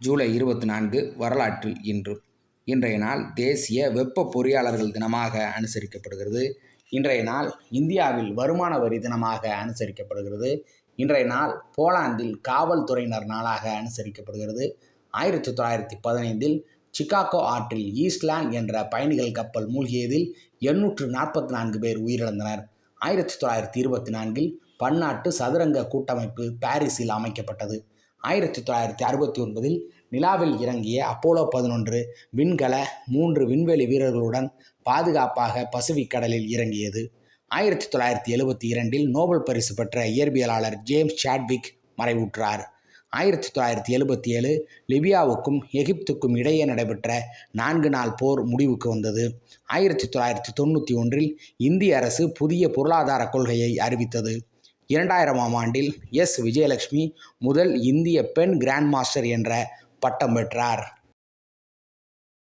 ஜூலை இருபத்தி நான்கு வரலாற்றில் இன்று. இன்றைய நாள் தேசிய வெப்ப பொறியாளர்கள் தினமாக அனுசரிக்கப்படுகிறது. இன்றைய நாள் இந்தியாவில் வருமான வரி தினமாக அனுசரிக்கப்படுகிறது. இன்றைய நாள் போலாந்தில் காவல்துறையினர் நாளாக அனுசரிக்கப்படுகிறது. ஆயிரத்தி தொள்ளாயிரத்தி பதினைந்தில் சிகாகோ ஆற்றில் ஈஸ்ட்லாண்ட் என்ற பயணிகள் கப்பல் மூழ்கியதில் எண்ணூற்று நாற்பத்தி நான்கு பேர் உயிரிழந்தனர். ஆயிரத்தி தொள்ளாயிரத்தி இருபத்தி நான்கில் பன்னாட்டு சதுரங்க கூட்டமைப்பு பாரிஸில் அமைக்கப்பட்டது. ஆயிரத்தி தொள்ளாயிரத்தி அறுபத்தி ஒன்பதில் நிலாவில் இறங்கிய அப்போலோ பதினொன்று விண்கல மூன்று விண்வெளி வீரர்களுடன் பாதுகாப்பாக பசிபிக் கடலில் இறங்கியது. ஆயிரத்தி தொள்ளாயிரத்தி எழுபத்தி இரண்டில் நோபல் பரிசு பெற்ற இயற்பியலாளர் ஜேம்ஸ் சாட்விக் மறைவுற்றார். ஆயிரத்தி தொள்ளாயிரத்தி எழுபத்தி ஏழு லிபியாவுக்கும் எகிப்துக்கும் இடையே நடைபெற்ற நான்கு நாள் போர் முடிவுக்கு வந்தது. ஆயிரத்தி தொள்ளாயிரத்தி தொண்ணூற்றி ஒன்றில் இந்திய அரசு புதிய பொருளாதார கொள்கையை அறிவித்தது. இரண்டாயிரமாம் ஆண்டில் எஸ். விஜயலட்சுமி முதல் இந்திய பெண் கிராண்ட் மாஸ்டர் என்ற பட்டம் பெற்றார்.